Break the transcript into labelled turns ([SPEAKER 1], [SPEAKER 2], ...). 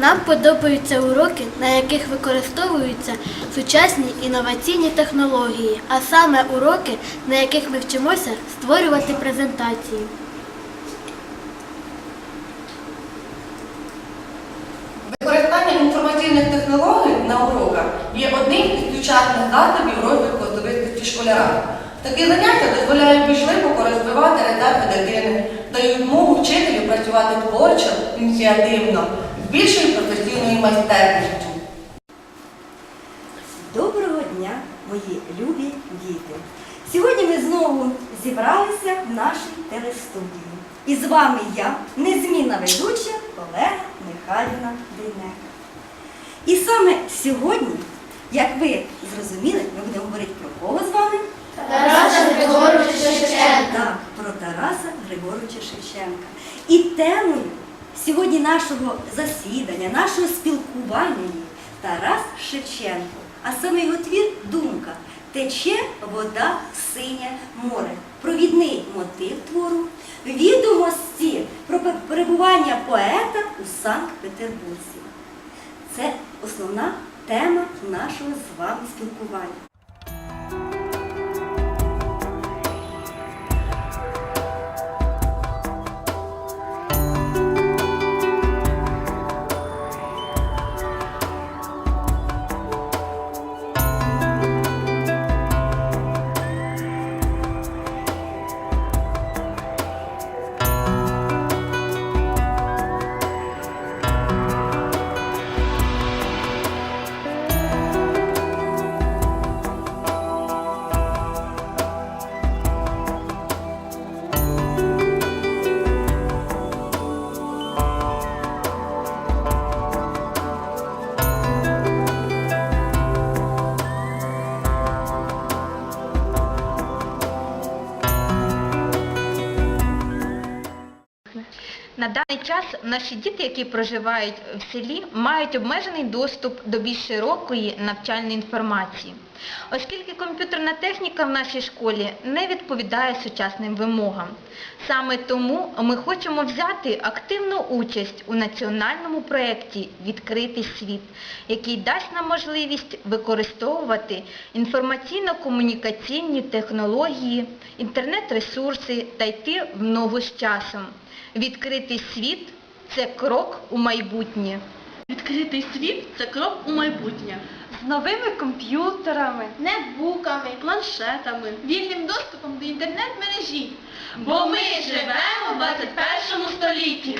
[SPEAKER 1] Нам подобаються уроки, на яких використовуються сучасні інноваційні технології, а саме уроки, на яких ми вчимося створювати презентації.
[SPEAKER 2] Використання інформаційних технологій на уроках є одним із сучасних засобів розвитку особистості школяра. Такі заняття дозволяють більш глибоко розвивати резерви дитини, дають змогу вчителю працювати творчо, ініціативно, більшою професійною майстерністю.
[SPEAKER 3] Доброго дня, мої любі діти! Сьогодні ми знову зібралися в нашій телестудії. І з вами я, незмінна ведуча Олега Михайлівна Дейнека. І саме сьогодні, як ви зрозуміли, ми будемо говорити про кого з вами?
[SPEAKER 1] Тараса Григоровича Шевченка.
[SPEAKER 3] Так, про Тараса Григоровича Шевченка. І темою сьогодні нашого засідання, нашого спілкування Тарас Шевченко. А саме його твір думка. Тече вода синє море. Провідний мотив твору, відомості про перебування поета у Санкт-Петербурзі. Це основна тема нашого з вами спілкування.
[SPEAKER 4] На даний час наші діти, які проживають в селі, мають обмежений доступ до більш широкої навчальної інформації, оскільки комп'ютерна техніка в нашій школі не відповідає сучасним вимогам. Саме тому ми хочемо взяти активну участь у національному проєкті Відкритий світ, який дасть нам можливість використовувати інформаційно-комунікаційні технології, інтернет-ресурси та йти в ногу з часом. Відкритий світ це крок у майбутнє.
[SPEAKER 5] Відкритий світ це крок у майбутнє.
[SPEAKER 4] З новими комп'ютерами,
[SPEAKER 5] Нетбуками, планшетами, вільним доступом до інтернет-мережі. Бо ми живемо в 21 столітті.